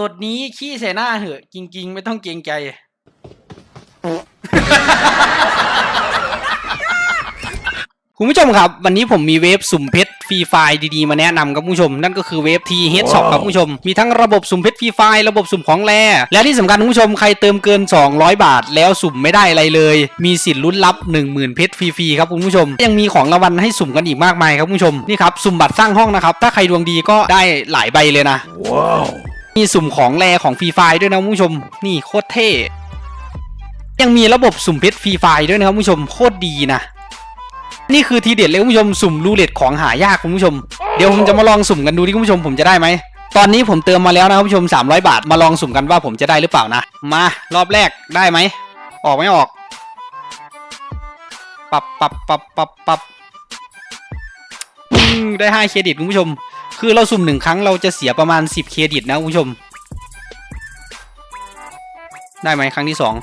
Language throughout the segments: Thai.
ตดนี้ขี้ใส่หน้าเหอะ จริง ๆ ไม่ต้องเกรงใจ คุณผู้ชมครับ วันนี้ผมมีเวฟสุ่มเพชรฟรีไฟล์ดีๆ มาแนะนำครับคุณผู้ชม นั่นก็คือเวฟทีเฮดช็อปครับคุณผู้ชม มีทั้งระบบสุ่มเพชรฟรีไฟล์ระบบสุ่มของแร่และที่สำคัญคุณผู้ชมใครเติมเกิน 200 บาท แล้วสุ่มไม่ได้อะไรเลย มีสิทธิ์ลุ้นรับ 10,000 เพชรฟรีๆครับคุณผู้ชม ยังมีของรางวัลให้สุ่มกันอีกมากมายครับคุณผู้ชมนี่ครับสุ่มบัตรสร้างห้องนะครับถ้าใครดวงดีก็ได้หลายใบเลยนะ มีสุ่มของแรของฟรีไฟด้วยนะคุณผู้ชม นี่โคตรเท่ ยังมีระบบสุ่มเพชรฟรีไฟด้วยนะครับคุณผู้ชมโคตรดีนะ นี่คือทีเด็ดเลยคุณผู้ชมสุ่มรูเล็ตของหายากคุณผู้ชม เดี๋ยวผมจะมาลองสุ่มกันดูที่คุณผู้ชมผมจะได้ไหม ตอนนี้ผมเติมมาแล้วนะคุณผู้ชม 300 บาทมาลองสุ่มกันว่าผมจะได้หรือเปล่านะ มารอบแรกได้ไหม ออกไม่ออกปรับปรับปรับปรับปรับได้5เครดิตคุณผู้ชม คือเราสุ่มหนึ่งครั้งเราจะเสียประมาณ 10 เครดิตนะคุณผู้ชม ได้ไหมครั้งที่สอง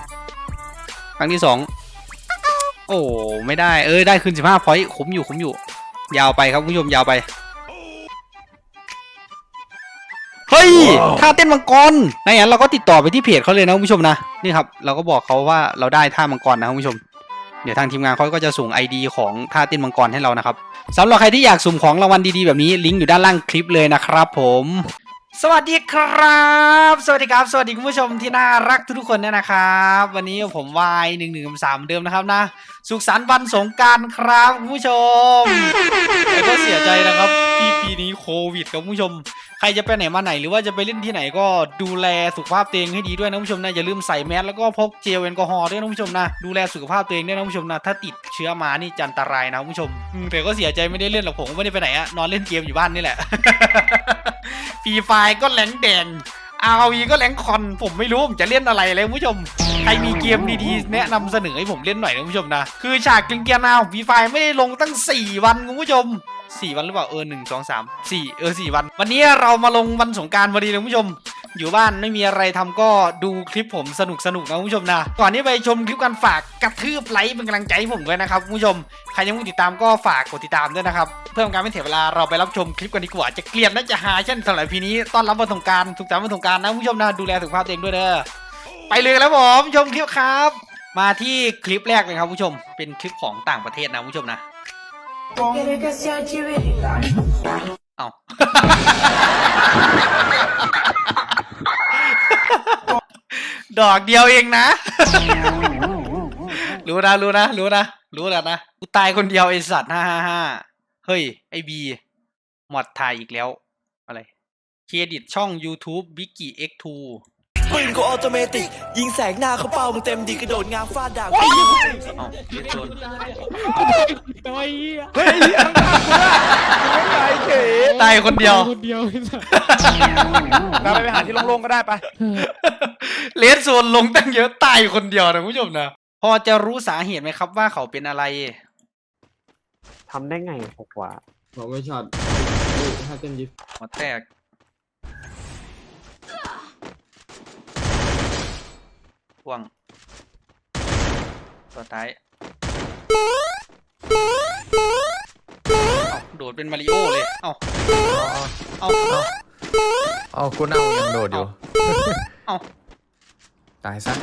ครั้งที่สองโอ้ไม่ได้เออได้คืน15พอยต์คุ้มอยู่คุ้มอยู่ ยาวไปครับคุณผู้ชมยาวไปเฮ้ยท่าเต้นมังกรในอย่างนั้นเราก็ติดต่อไปที่เพจเขาเลยนะคุณผู้ชมนะนี่ครับ เราก็บอกเขาว่าเราได้ท่ามังกรนะคุณผู้ชม เดี๋ยวทางทีมงานเขาก็จะส่ง ID ของท่าเต้นมังกรให้เรานะครับสำหรับใครที่อยากสุ่มของรางวัลดีๆแบบนี้ลิงก์อยู่ด้านล่างคลิปเลยนะครับผม สวัสดีครับ สวัสดีครับ สวัสดีคุณผู้ชมที่น่ารักทุกๆคนเนี่ยนะครับ วันนี้ผมวายหนึ่งหนึ่งสามเดิมนะครับนะ สุขสันต์วันสงการครับคุณผู้ชมแต่ก็เสียใจนะครับที่ปีนี้โควิดครับคุณผู้ชม ใครจะไปไหนมาไหนหรือว่าจะไปเล่นที่ไหนก็ดูแลสุขภาพตัวเองให้ดีด้วยนะคุณผู้ชมนะอย่าลืมใส่แมสแล้วก็พกเจลแอลกอฮอล์ด้วยนะคุณผู้ชมนะดูแลสุขภาพตัวเองด้วยนะคุณผู้ชมนะถ้าติดเชื้อมานี่จันตรายนะคุณผู้ชมอืมแต่ก็เสียใจไม่ได้เล่นหรอกผมก็ไม่ได้ไปไหนอะนอนเล่นเกมอยู่บ้านนี่แหละ ฟรีไฟก็แหลงแดง RV ก็แหลงคอน ผมไม่รู้ผมจะเล่นอะไรเลยคุณผู้ชม ใครมีเกมดีๆ แนะนำเสนอให้ผมเล่นหน่อยนะคุณผู้ชมนะ คือฉากเกลียนๆนาของฟรีไฟไม่ได้ลงตั้ง 4 วันคุณผู้ชม4วันหรือเปล่าเออหนึ่งสองสามสี่เออสี่วัน วันนี้เรามาลงวันสงการพอดีเลยคุณผู้ชม อยู่บ้านไม่มีอะไรทำก็ดูคลิปผมสนุกสนุกๆนะคุณผู้ชมนะ ก่อนที่ไปชมคลิปกันฝากกระทืบไลค์เป็นกำลังใจให้ผมด้วยนะครับคุณผู้ชม ใครยังไม่ติดตามก็ฝากกดติดตามด้วยนะครับ เพื่อเป็นการไม่เสียเวลาเราไปรับชมคลิปกันดีกว่า จะเกลียดน่าจะหาเช่นสำหรับพีนี้ต้อนรับวันสงกรารสุขสันต์วันสงกรารนะคุณผู้ชมนะดูแลสุขภาพตัวเองด้วยเด้อไปเลยแล้วผมชมคลิปครับ มาที่คลิปแรกเลยครับคุณผู้ชม เป็นคลิปของต่างประเทศนะคุณผู้ชมนะ Quiere que sea chiverita. เอา ดอกเดียวเองนะ รู้นะรู้นะรู้นะรู้แล้วนะกูตายคนเดียวไอสัตว์ห้าห้าห้าเฮ้ย ไอบีหมดถ่ายอีกแล้ว อะไร เครดิตช่อง YouTube b i g g i X2 ปืนกูออโตเมติกยิงแสงหน้าเขาเป้ามึงเต็มดีกระโดดงามฟาดดาบเอ้าเรียนโซนตัวเหี้ยเฮ้ยข้างหน้ากูอะกูไม่ไหวเฉยตายคนเดียว คนเดียวไอ้สัสเราไปหาที่โล่งๆก็ได้ไปะเลนโซนลงตั้งเยอะตายคนเดียวนะคุณผู้ชมนะ พอจะรู้สาเหตุไหมครับว่าเขาเป็นอะไร ทำได้ไงหกว่า บอกไม่ช็อตเฮ้ยถ้าเต้นยิปหัวแตก พ่วง ตัวท้ายเอาโดดเป็นมาริโอเลย เอาเอาเอากูนั่งยังโดดอยู่ เอาตายซะ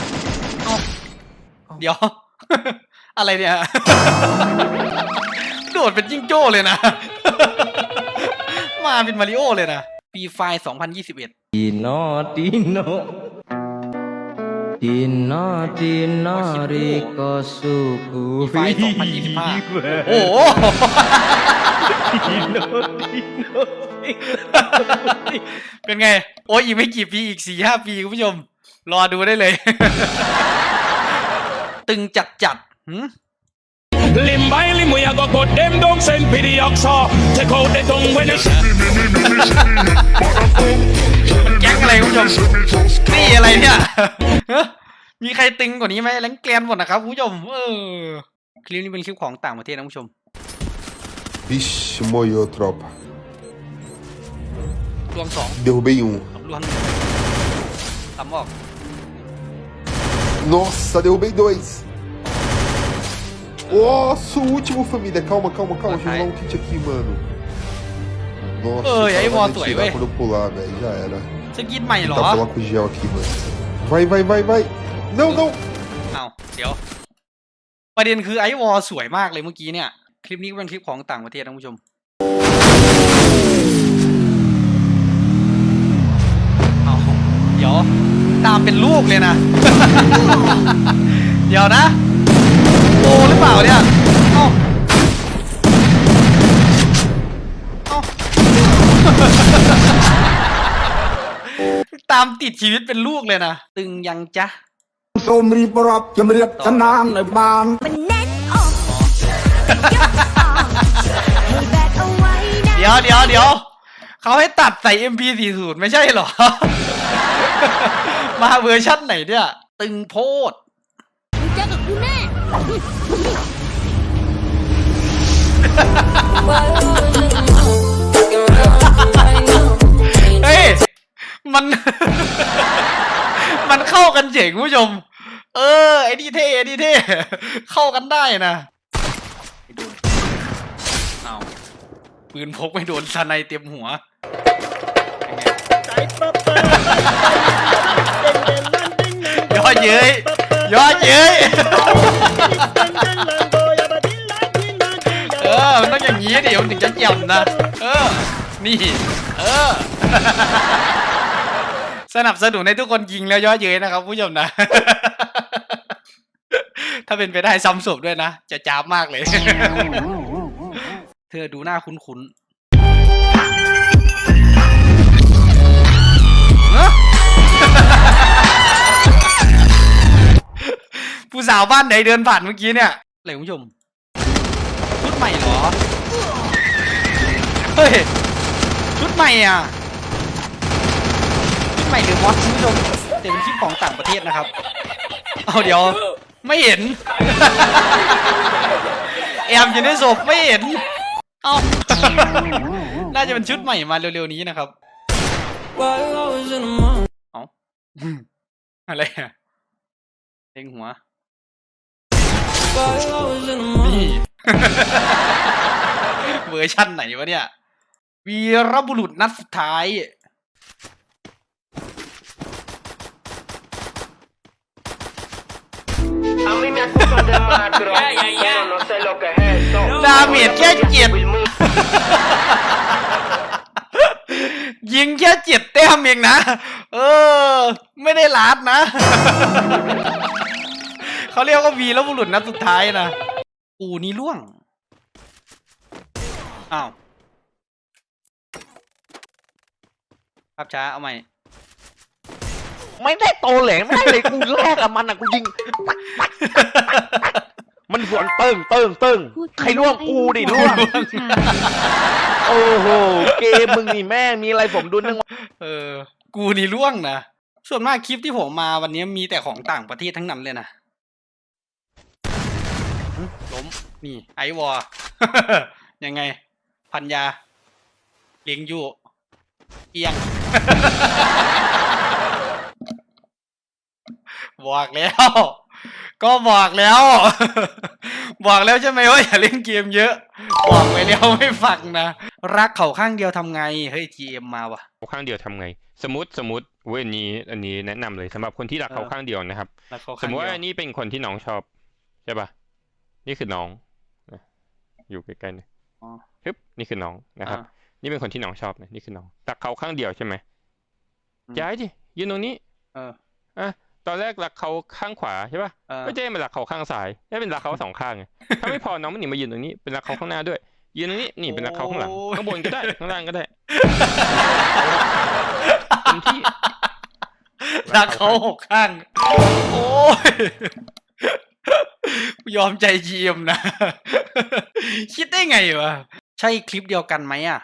เดี๋ยว อะไรเนี่ย โดดเป็นจิ้งโจ้เลยนะ มาเป็นมาริโอเลยนะ ปีไฟ2021 Dino Dino Dino Dino Riko suku ปีไฟ2025 โอ้โห เป็นไง โอ้ยอีกไม่กี่ปีอีกสี่ห้าปีคุณผู้ชม รอดูได้เลย ตึงจัดจัดหืม Lim by lim, we a go cut them down, send pity oxa. Take out the tongue when you มันแก๊งอะไรคุณผู้ชมนี่อะไรเนี่ยฮะมีใครตึงกว่านี้ไหมแรงแกลนหมดนะครับคุณผู้ชมเออคลิปนี้เป็นคลิปของต่างประเทศนะคุณผู้ชม Vixe, moiou, tropa. รวมสอง Derrubei um. รวมสามออก Nossa, derrubei dois. Nossa, o último família. Calma, calma, calma. Deixa eu rolar um kit aqui, mano. Nossa, Oi, o cara aí, vai moto, me aí, tirar vai. quando eu pular, velho. Já era. เซสกินใหม่เหรอ Tá falar com o gel aqui, mano. Vai, vai, vai, vai. Não, não. เอาเดี๋ยว ประเด็นคือไอวอลสวยมากเลยเมื่อกี้เนี่ย คลิปนี้ก็เป็นคลิปของต่างประเทศนะคุณผู้ชมเอาเดี๋ยว ตามเป็นลูกเลยนะ เดี๋ยวนะโอหรือเปล่าเนี่ย ตามติดชีวิตเป็นลูกเลยนะ ตึงยังจ๊ะ សូមរៀបរាប់ជំរាបសំណាងនៅបាន มันแน่นอกยกออกให้แบกเอาไว้นะ เดี๋ยวเดี๋ยวเดี๋ยวเขาให้ตัดใส่ MP40 ไม่ใช่เหรอ มาเวอร์ชั่นไหนเนี่ย ตึงโพด มึงเจอกับกูแน่ มัน มันเข้ากันเจ๋งคุณผู้ชม เออ ไอ้นี่เท่ไอ้นี่เท่ เข้ากันได้นะไม่โดนเอาปืนพกไม่โดนสไนเต็มหัวย่อเย้ยย่อเย้ยเออ มันต้องอย่างนี้ดิมันถึงจะเจียมนะ เออ นี่ เออ สนับสนุนให้ทุกคนยิงแล้วย่อเย้ยนะครับผู้ชมนะ ถ้าเป็นไปได้ซ้ำศพด้วยนะ จะจ้ามากเลย เธอดูหน้าคุ้นๆเอ้อผู้สาวบ้านไหนเดินผ่านเมื่อกี้เนี่ยอะไรคุณผู้ชมชุดใหม่เหรอ เฮ้ย ชุดใหม่อะ ใหม่หรือมอสคุณผู้ชมแต่เป็นคลิปของต่างประเทศนะครับ เอาเดี๋ยวไม่เห็น แอมอยู่ในศพไม่เห็น เอาน่าจะเป็นชุดใหม่มาเร็วๆนี้นะครับ เอาอะไรอะเล็งหัว นี่ เวอร์ชั่นไหนวะเนี่ย วีรบุรุษนัดสุดท้าย ดาเมจแค่เจ็ดยิงแค่เจ็ดแต้มเองนะ เออ ไม่ได้ลาดนะ เขาเรียกว่าวีแล้วบุรุษนัดสุดท้ายนะ อูนี่ล่วง อ้าวภาพช้าเอาใหม่ ไม่ได้โตแหลงไม่ได้เลยกูแลกกับมันอะกูยิงมันสวนเติ้งเติ้งเติ้งใครร่วงกูดิร่วงโอ้โห เกมมึงนี่แม่งมีอะไรสมดุลนึงวะเออ กูนี่ล่วงนะ ส่วนมากคลิปที่ผมมาวันนี้มีแต่ของต่างประเทศทั้งนั้นเลยนะหึล้ม นี่ ไอวอ ยังไง พันยา เลี้ยงอยู่ เอียง บอกแล้ว ก็บอกแล้ว บอกแล้วใช่ไหมว่าอย่าเล่นเกมเยอะ บอกไปแล้วไม่ฟังนะ รักเขาข้างเดียวทำไง เฮ้ยทีเอ็มมาว่ะเขาข้างเดียวทำไง สมมติสมมติเว้ยอันนี้ อันนี้แนะนำเลยสำหรับคนที่รักเขาเออข้างเดียวนะครับรักเขาสข้ามงมติเดีว่ายวอันนี้เป็นคนที่น้องชอบใช่ปะนี่คือน้องนะอยู่ใกล้ๆหนะอ๋อฮึบนี่คือน้องนะครับอ่านี่เป็นคนที่น้องชอบนะนี่คือน้องรักเขาข้างเดียวใช่ไหมอืมย้ายดิยืนตรงนี้ เอออะต อนแรกรักเขาข้างขวาใช่ปะเออก็เจ๊มารักเขาข้างซ้ายได้เป็นรักเขาสองข้างไงถ้าไม่พอน้องมันหนีมายืนตรงนี้เป็นรักเขาข้างหน้าด้วยยืนตรงนี้นี่เป็นรักเขาข้างหลังโอ้ยข้างบนก็ได้ข้างล่างก็ได้เต็มที่รักเขาหกข้าง โอ้ยยอมใจเยียมนะ คิดได้ไงวะ ใช่คลิปเดียวกันไหมอะ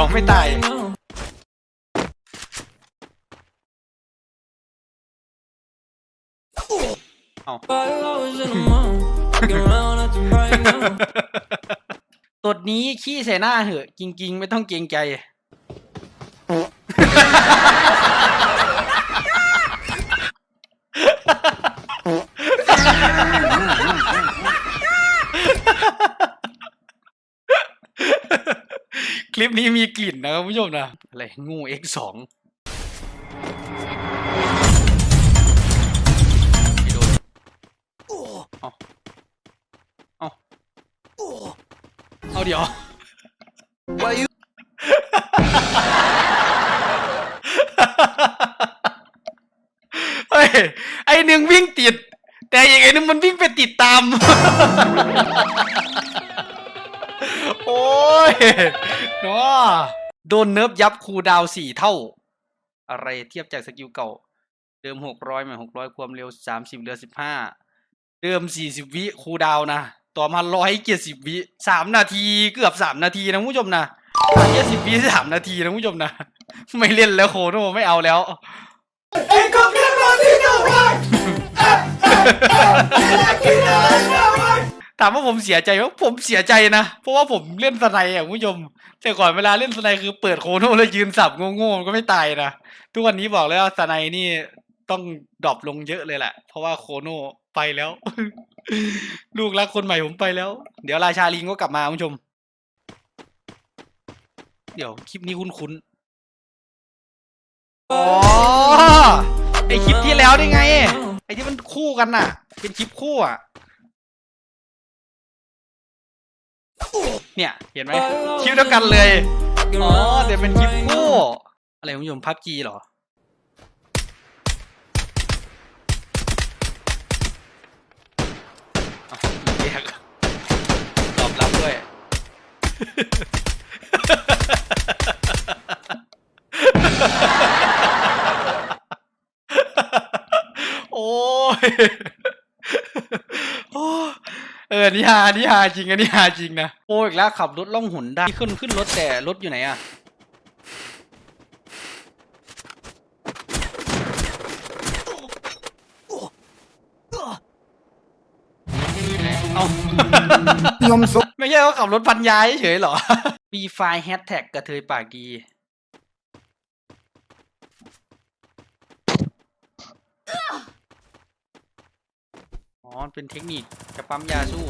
ยอมไม่ตายเอาตดนี้ขี้ใส่หน้าเหอะ จริง ๆ ไม่ต้องเกรงใจ ลิปนี้มีกลิ่นนะครับคุณผู้ชมนะอะไรงู X2 ไม่โดนเอาเอาเอาเดี๋ยว เฮ้ย ไอหนึ่งวิ่งติด แต่อีกไอหนึ่งมันวิ่งไปติดตาม โอ้ยนาะโดนเนิร์ฟยับคูดาวสี่เท่า อะไรเทียบจากสกิลเก่า เดิมหกร้อยหมายหกร้อยความเร็วสามสิบเหลือสิบห้าเดิมสี่สิบวิคูดาวนะต่อมาร้อยเจ็ดสิบวิสามนาทีเกือบสามนาทีนะผู้ชมนะเจ็ดสิบวิสามนาทีนะผู้ชมนะ ไม่เล่นแล้วโคโนไม่เอาแล้ว ถามว่าผมเสียใจไหมผมเสียใจนะ เพราะว่าผมเล่นสไนอะคุณผู้ชมแต่ก่อนเวลาเล่นสไนคือเปิดโคโน่แล้วยืนสับโง่ๆมันก็ไม่ตายนะทุกวันนี้บอกเลยว่าสไนนี่ต้องดรอปลงเยอะเลยแหละ เพราะว่าโคโน่ไปแล้ว ลูกรักคนใหม่ผมไปแล้ว เดี๋ยวราชาลิงก็กลับมาคุณผู้ชม เดี๋ยวคลิปนี้คุ้นๆอ๋อไอคลิปที่แล้วนี่ไง ไอที่มันคู่กันน่ะ เป็นคลิปคู่อะ เนี่ยเห็นไหมคลิปเดียวกันเลยอ๋อเดี๋ยวเป็นคลิปคู่อะไรคุณผู้ชมพับจีเหรออ้าวแยกตอบรับด้วยโอ้ยโอ้ เออนี่ฮานี่ฮาจริงอันนี่ฮาจริงนะโอ้อีกแล้วขับรถล่องหุนได้ขึ้นขึ้นรถแต่รถอยู่ไหนอะเอา ยมสุขไม่ใช่ว่าขับรถพันยายเฉยๆเหรอ มีไฟล์แฮชแท็กกระเทยปากดี อ๋อมันเป็นเทคนิคจะปั๊มยาสู้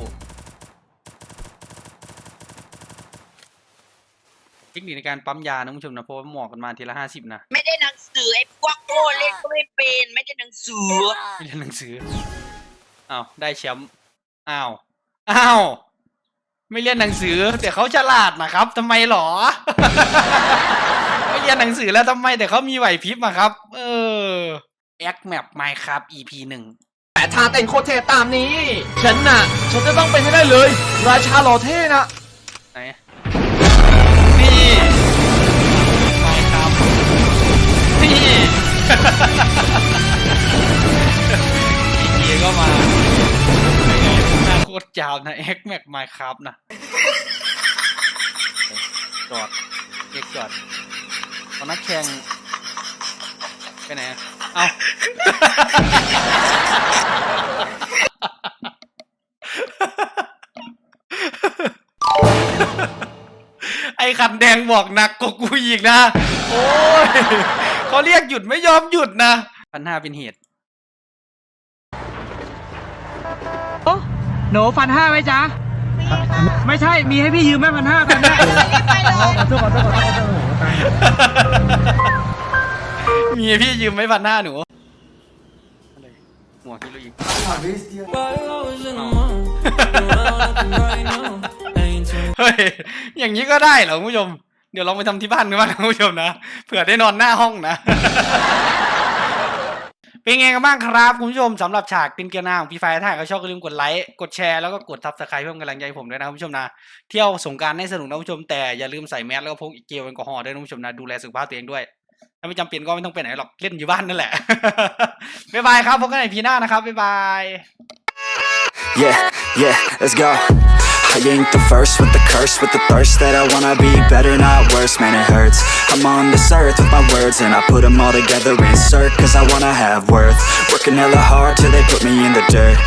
เทคนิคในการปั๊มยานะคุณผู้ชมนะเพราะว่าหมอกกันมาทีละห้าสิบนะไม่ได้หนังสือไอ้พวกโง่เล่นก็ไม่เป็นไม่ได้หนังสือไม่เรียนหนังสืออ้าวได้แชมป์อ้าวอ้าวไม่เรียนหนังสือ แต่เขาฉลาดนะครับทำไมหรอ ไม่เรียนหนังสือแล้วทำไมแต่เขามีไหวพริบอะครับ เออแอคแมปไมครับ EP หนึ่งแต่ ท่าเต้นโคตรเท่ตามนี้ ฉันน่ะ ฉันจะต้องเป็นให้ได้เลย ราชาหล่อเท่นะไหนนี่ไมครับนี่ อีกก็มาเป็นไงหน้าโคตรยาวนะแอคแมปไมครับนะจอดเรียกจอดเอานักแข่งไปไหนอะ เอาไอ้ขันแดงบอกหนักกว่ากูอีกนะ โอ้ยเขาเรียกหยุดไม่ยอมหยุดนะพันห้าเป็นเหตุหนูฟันห้าไหมจ๊ะไม่ใช่ มีให้พี่ยืมไหมพันห้าพันห้าขอโทษขอโทษขอโทษขอโทษโอ้โหตาย มีพี่ยืมไม่พันหน้าหนูหมวกที่รู้อีกเฮ้ย อย่างนี้ก็ได้เหรอคุณผู้ชม เดี๋ยวลองไปทำที่บ้านกันบ้างนะคุณผู้ชมนะ เผื่อได้นอนหน้าห้องนะ เป็นไงกันบ้างครับคุณผู้ชมสำหรับฉากเป็นเกียร์หน้าของพี่ไฟถ้าก็ชอบก็ลืมกดไลค์ กดแชร์แล้วก็กดซับสไครต์เพื่อเป็นกำลังใจให้ผมด้วยนะคุณผู้ชมนะ เที่ยวสงกรารให้สนุกนะคุณผู้ชมแต่อย่าลืมใส่แมสแล้วก็พกเจลแอลกอฮอล์ด้วยนะคุณผู้ชมนะดูแลสุขภาพตัวเองด้วย ถ้าไม่จำเป็นก็ไม่ต้องไปไหนหรอกเล่นอยู่บ้านนั่นแหละ บ๊ายบายครับพบกันในพีหน้านะครับ บ๊ายบาย Yeah, yeah, let's go. I ain't the first with the curse, with the thirst that I wanna be better, not worse, man, it hurts. I'm on this earth with my words, and I put them all together, insert, cause I wanna have worth. Working hella hard till they put me in the dirt.